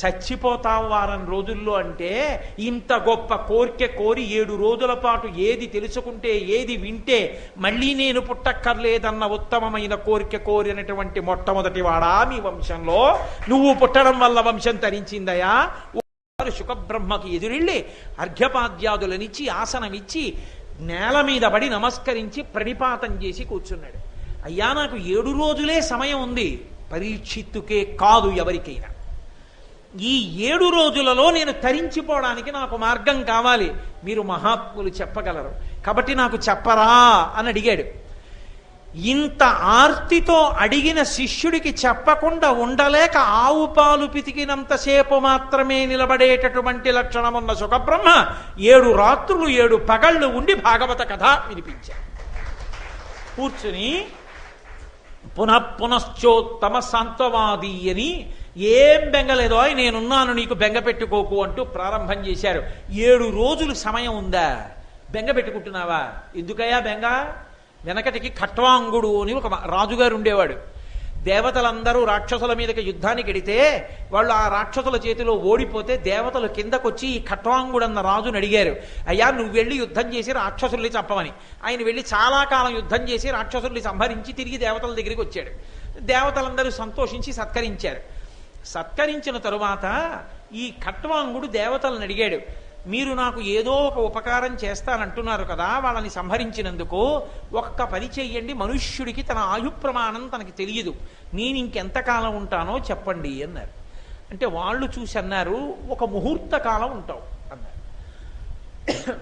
చచ్చిపోతాం వారం రోజుల్లో అంటే ఇంత గొప్ప కోరిక కోరి ఏడు రోజుల పాటు ఏది తెలుసుకుంటే ఏది వింటే మళ్ళీ నేను పుట్టక్కర్లేదన్న ఉత్తమమైన కోరిక కోరినటువంటి మొట్టమొదటి వాడా మీ వంశంలో. నువ్వు పుట్టడం వల్ల వంశం తరించిందయా? వారు శుకబ్రహ్మకి ఎదురెళ్ళి అర్ఘ్యపాద్యాదులనిచ్చి ఆసనమిచ్చి నేల మీద పడి నమస్కరించి ప్రణిపాతం చేసి కూర్చున్నాడు. అయ్యా నాకు ఏడు రోజులే సమయం ఉంది. పరీక్షిత్తుకే కాదు ఎవరికైనా. ఈ ఏడు రోజులలో నేను తరించిపోవడానికి నాకు మార్గం కావాలి. మీరు మహాత్ములు చెప్పగలరు. కాబట్టి నాకు చెప్పరా అని అడిగాడు. ఇంత ఆర్తితో అడిగిన శిష్యుడికి చెప్పకుండా ఉండలేక ఆవు పాలు పితికినంతసేపు మాత్రమే నిలబడేటటువంటి లక్షణమున్న సుఖబ్రహ్మ ఏడు రాత్రులు ఏడు పగళ్ళు ఉండి భాగవత కథ వినిపించారు కూర్చుని పునః పునశ్చోత్తమ అని ఏం బెంగలేదో "ఓయ్, నేనున్నాను నీకు బెంగ పెట్టుకోకు అంటూ ప్రారంభం చేశారు. ఏడు రోజులు సమయం ఉందా? బెంగ పెట్టుకుంటున్నావా? ఎందుకయ్యా బెంగ? వెనకటికి ఖట్వాంగుడు అని ఒక రాజుగారు ఉండేవాడు. దేవతలందరూ రాక్షసుల మీదకి యుద్ధానికి ఎడితే వాళ్ళు ఆ రాక్షసుల చేతిలో ఓడిపోతే దేవతలు కిందకొచ్చి ఈ ఖట్వాంగుడన్న రాజుని అడిగారు. అయ్యా నువ్వు వెళ్ళి యుద్ధం చేసి రాక్షసుల్ని చంపమని. ఆయన వెళ్ళి చాలా కాలం యుద్ధం చేసి రాక్షసుల్ని సంహరించి తిరిగి దేవతల దగ్గరికి వచ్చాడు. దేవతలందరూ సంతోషించి సత్కరించారు. సత్కరించిన తరువాత ఈ ఖట్వాంగుడు దేవతలను అడిగాడు మీరు నాకు ఏదో ఒక ఉపకారం చేస్తానంటున్నారు కదా వాళ్ళని సంహరించినందుకు ఒక్క పని చెయ్యండి మనుష్యుడికి తన ఆయు ప్రమాణం తనకి తెలియదు. నేను ఇంకెంతకాలం ఉంటానో చెప్పండి అన్నారు. అంటే వాళ్ళు చూసి అన్నారు ఒక ముహూర్త కాలం ఉంటావు అన్నారు.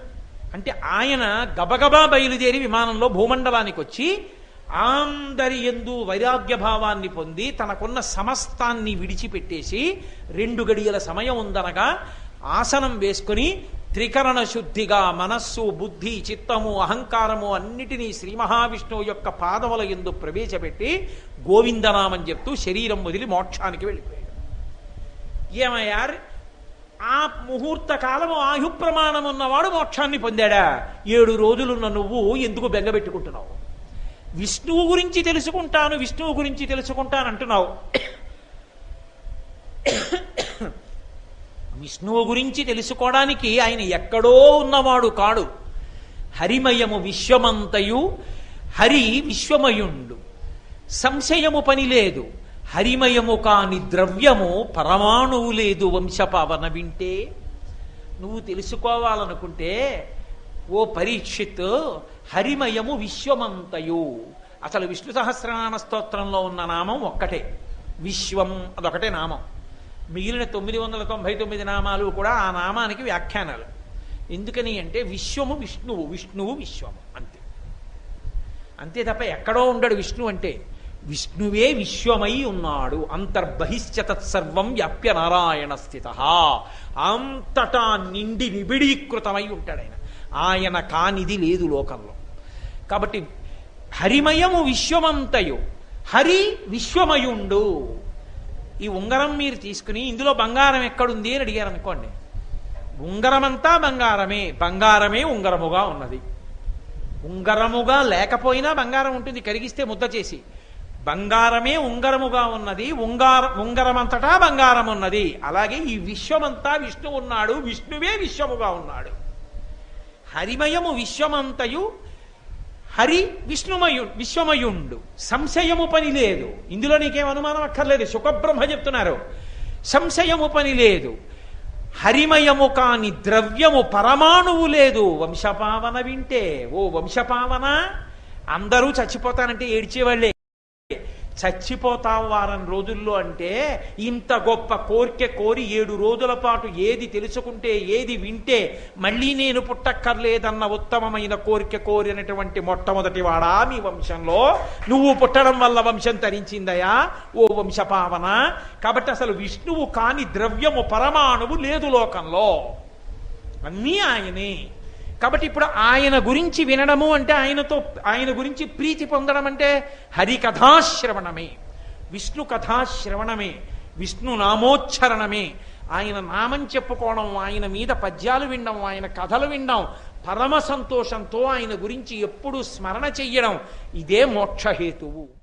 అంటే ఆయన గబగబా బయలుదేరి విమానంలో భూమండలానికి వచ్చి ఆందరి ఎందు వైరాగ్య భావాన్ని పొంది తనకున్న సమస్తాన్ని విడిచిపెట్టేసి రెండు గడియల సమయం ఉందనగా ఆసనం వేసుకుని త్రికరణ శుద్ధిగా మనస్సు బుద్ధి చిత్తము అహంకారము అన్నిటినీ శ్రీ మహావిష్ణువు యొక్క పాదముల ఎందు ప్రవేశపెట్టి గోవిందనామని చెప్తూ శరీరం వదిలి మోక్షానికి వెళ్ళిపోయాడు. ఏమయ్యారు ఆ ముహూర్త కాలము ఆయుప్రమాణం ఉన్నవాడు మోక్షాన్ని పొందాడా? ఏడు రోజులున్న నువ్వు ఎందుకు బెంగబెట్టుకుంటున్నావు విష్ణువు గురించి తెలుసుకుంటాను విష్ణువు గురించి తెలుసుకుంటాను అంటున్నావు. విష్ణువు గురించి తెలుసుకోవడానికి ఆయన ఎక్కడో ఉన్నవాడు కాడు. హరిమయము విశ్వమంతయు హరి విశ్వమయుండు. సంశయము పని లేదు. హరిమయము కాని ద్రవ్యము పరమాణువు లేదు వంశపావన వింటే. నువ్వు తెలుసుకోవాలనుకుంటే ఓ పరీక్షిత్ హరిమయము విశ్వమంతయు. అసలు విష్ణు సహస్రనామ స్తోత్రంలో ఉన్న నామం ఒక్కటే. విశ్వం అదొకటే నామం. మిగిలిన తొమ్మిది వందల తొంభై తొమ్మిది నామాలు కూడా ఆ నామానికి వ్యాఖ్యానాలు. ఎందుకని అంటే విశ్వము విష్ణువు విష్ణువు విశ్వము అంతే. అంతే తప్ప ఎక్కడో ఉండడు విష్ణు అంటే. విష్ణువే విశ్వమై ఉన్నాడు. అంతర్బహిశ్చ తత్సర్వం వ్యాప్య నారాయణ స్థిత. అంతటా నిండి నిబిడీకృతమై ఉంటాడు ఆయన. ఆయన కానిది లేదు లోకంలో. కాబట్టి హరిమయము విశ్వమంతయు హరి విశ్వమయుండు. ఈ ఉంగరం మీరు తీసుకుని ఇందులో బంగారం ఎక్కడుంది అని అడిగారు అనుకోండి ఉంగరమంతా బంగారమే బంగారమే ఉంగరముగా ఉన్నది. ఉంగరముగా లేకపోయినా బంగారం ఉంటుంది కరిగిస్తే ముద్ద చేసి. బంగారమే ఉంగరముగా ఉన్నది ఉంగార ఉంగరమంతటా బంగారం ఉన్నది అలాగే ఈ విశ్వమంతా విష్ణు ఉన్నాడు విష్ణువే విశ్వముగా ఉన్నాడు. హరిమయము విశ్వమంతయు హరి విష్ణుమయు విశ్వమయుండు. సంశయము పని లేదు. ఇందులో నీకేం అనుమానం అక్కర్లేదు. సుఖబ్రహ్మ చెప్తున్నారు. సంశయము పని లేదు. హరిమయము కాని ద్రవ్యము పరమాణువు లేదు. వంశపావన వింటే. ఓ వంశపావన? అందరూ చచ్చిపోతానంటే ఏడ్చేవాళ్ళే. చచ్చిపోతాం వారం రోజుల్లో అంటే ఇంత గొప్ప కోరిక కోరి ఏడు రోజుల పాటు ఏది తెలుసుకుంటే ఏది వింటే మళ్ళీ నేను పుట్టక్కర్లేదన్న ఉత్తమమైన కోరిక కోరినటువంటి మొట్టమొదటి వాడా మీ వంశంలో. నువ్వు పుట్టడం వల్ల వంశం తరించిందయా? ఓ వంశపావన. కాబట్టి అసలు విష్ణువు కాని ద్రవ్యము పరమాణువు లేదు లోకంలో. అన్నీ ఆయనే. కాబట్టి ఇప్పుడు ఆయన గురించి వినడము అంటే ఆయనతో ఆయన గురించి ప్రీతి పొందడం అంటే హరికథాశ్రవణమే విష్ణు కథాశ్రవణమే. విష్ణు నామోచ్చరణమే. ఆయన నామం చెప్పుకోవడం ఆయన మీద పద్యాలు వినడం ఆయన కథలు వినడం పరమ సంతోషంతో ఆయన గురించి ఎప్పుడు స్మరణ చెయ్యడం ఇదే మోక్షహేతువు.